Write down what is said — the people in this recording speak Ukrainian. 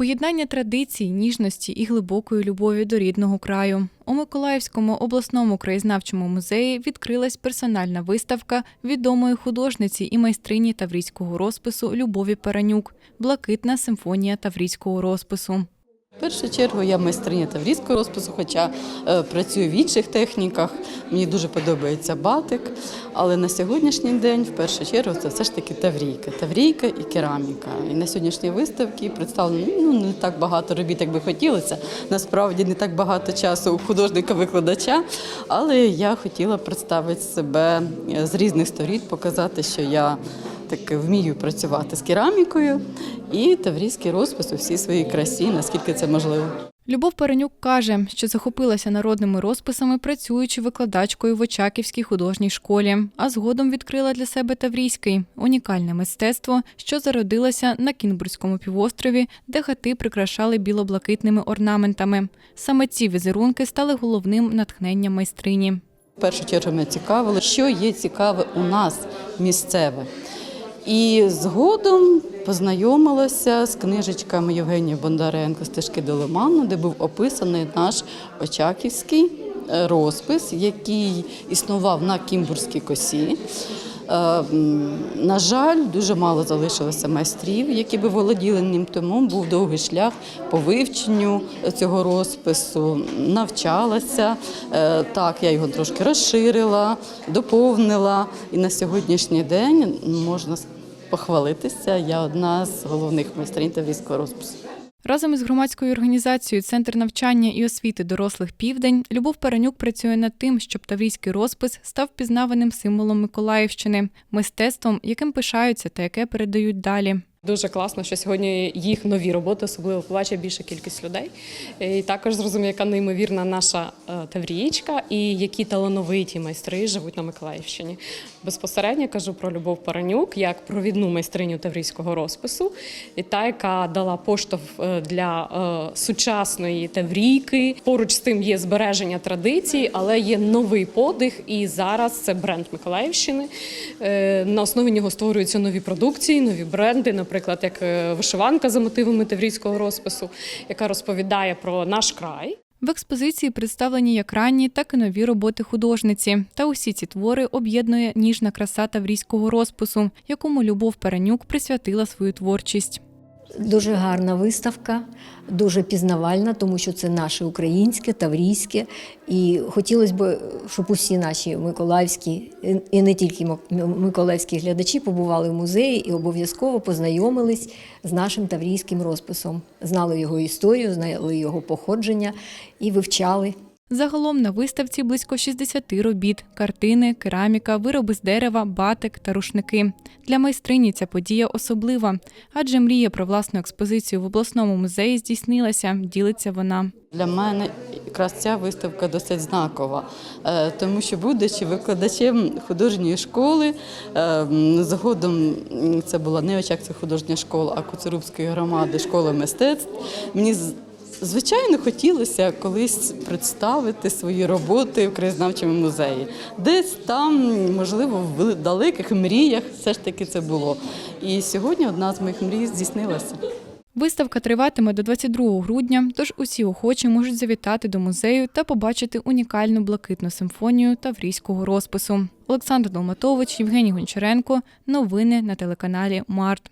Поєднання традицій, ніжності і глибокої любові до рідного краю. У Миколаївському обласному краєзнавчому музеї відкрилась персональна виставка відомої художниці і майстрині таврійського розпису Любові Паранюк Блакитна симфонія таврійського розпису. Першу чергу я майстриня таврійського розпису, хоча е, працюю в інших техніках. Мені дуже подобається батик. Але на сьогоднішній день, в першу чергу, це все ж таки таврійка. Таврійка і кераміка. І на сьогоднішній виставці представлено ну, не так багато робіт, як би хотілося. Насправді не так багато часу у художника-викладача. Але я хотіла представити себе е, з різних сторін, показати, що я так вмію працювати з керамікою і таврійський розпис у всій своїй красі, наскільки це можливо. Любов Паранюк каже, що захопилася народними розписами, працюючи викладачкою в Очаківській художній школі, а згодом відкрила для себе таврійський унікальне мистецтво, що зародилося на Кінбурзькому півострові, де хати прикрашали білоблакитними орнаментами. Саме ці візерунки стали головним натхненням майстрині. В першу чергу мене цікавило, що є цікаве у нас місцеве. І згодом познайомилася з книжечками Євгенія Бондаренко Стежки до Лиману, де був описаний наш Очаківський е, розпис, який існував на Кімбурзькій косі. Е, На жаль, дуже мало залишилося майстрів, які би володіли ним, тому був довгий шлях по вивченню цього розпису. Навчалася. Е, Так, я його трошки розширила, доповнила. І на сьогоднішній день можна похвалитися. Я одна з головних майстринь таврійського розпису. Разом із громадською організацією Центр навчання і освіти дорослих Південь Любов Паранюк працює над тим, щоб таврійський розпис став пізнаваним символом Миколаївщини, мистецтвом, яким пишаються та яке передають далі. Дуже класно, що сьогодні їх нові роботи особливо побачить більша кількість людей. І також зрозуміє, яка неймовірна наша е, таврієчка і які талановиті майстри живуть на Миколаївщині. Безпосередньо кажу про Любов Паранюк як провідну майстриню таврійського розпису, і та, яка дала поштовх е, для е, сучасної таврійки. Поруч з тим є збереження традицій, але є новий подих. І зараз це бренд Миколаївщини. Е, На основі нього створюються нові продукції, нові бренди, наприклад, як е, вишиванка за мотивами таврійського розпису, яка розповідає про наш край. В експозиції представлені як ранні, так і нові роботи художниці. Та усі ці твори об'єднує ніжна краса таврійського розпису, якому Любов Перенюк присвятила свою творчість. Дуже гарна виставка, дуже пізнавальна, тому що це наше українське, таврійське. І хотілося б, щоб усі наші миколаївські і не тільки миколаївські глядачі побували в музеї і обов'язково познайомились з нашим таврійським розписом, знали його історію, знали його походження і вивчали. Загалом на виставці близько 60 робіт: картини, кераміка, вироби з дерева, батик та рушники. Для майстрині ця подія особлива, адже мрія про власну експозицію в обласному музеї здійснилася, ділиться вона. Для мене якраз ця виставка досить знакова, е, тому що, будучи викладачем художньої школи, е, згодом це була не Очакська художня школа, а Куцерубської громади школа мистецтв. Мені Звичайно, хотілося колись представити свої роботи в краєзнавчому музеї. Десь там, можливо, в далеких мріях все ж таки це було. І сьогодні одна з моїх мрій здійснилася. Виставка триватиме до 22 грудня, тож усі охочі можуть завітати до музею та побачити унікальну блакитну симфонію таврійського розпису. Олександр Долматович, Євгеній Гончаренко. Новини на телеканалі Март.